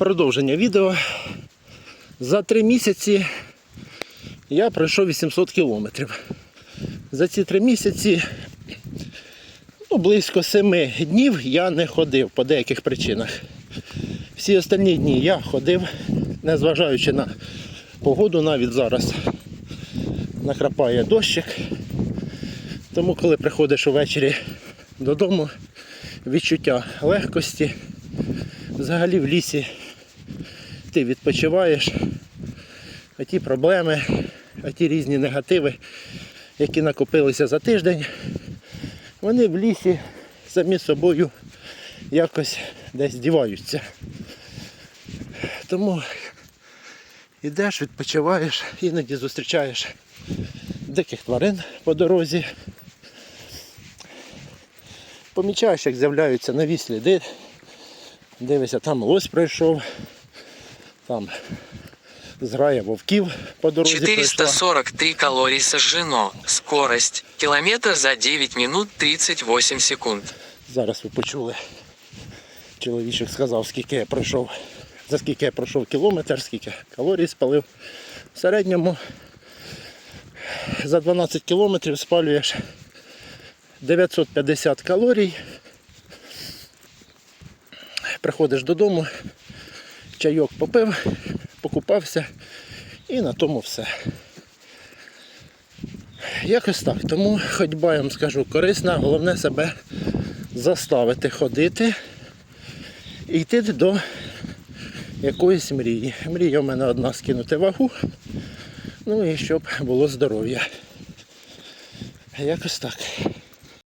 Продовження відео. За три місяці я пройшов 800 кілометрів. За ці три місяці ну, близько семи днів я не ходив по деяких причинах. Всі останні дні я ходив, незважаючи на погоду, навіть зараз накрапає дощик. Тому, коли приходиш увечері додому, відчуття легкості, взагалі в лісі ти відпочиваєш, а ті проблеми, а ті різні негативи, які накопилися за тиждень, вони в лісі самі собою якось десь діваються. Тому йдеш, відпочиваєш, іноді зустрічаєш диких тварин по дорозі. Помічаєш, як з'являються нові сліди. Дивишся, там лось пройшов, там зграя вовків по дорозі пройшла. 443 калорий сожжено. Скорость. Километр за 9 минут 38 секунд. Зараз ви почули. Чоловічок сказав, скільки я пройшов, за скільки я пройшов кілометр, скільки калорій спалив. В середньому за 12 кілометрів спалюєш 950 калорій. Приходиш додому, чайок попив, покупався і на тому все. Якось так. Тому ходьба, я вам скажу, корисна, головне себе заставити ходити і йти до якоїсь мрії. Мрія в мене одна скинути вагу, ну і щоб було здоров'я. Якось так.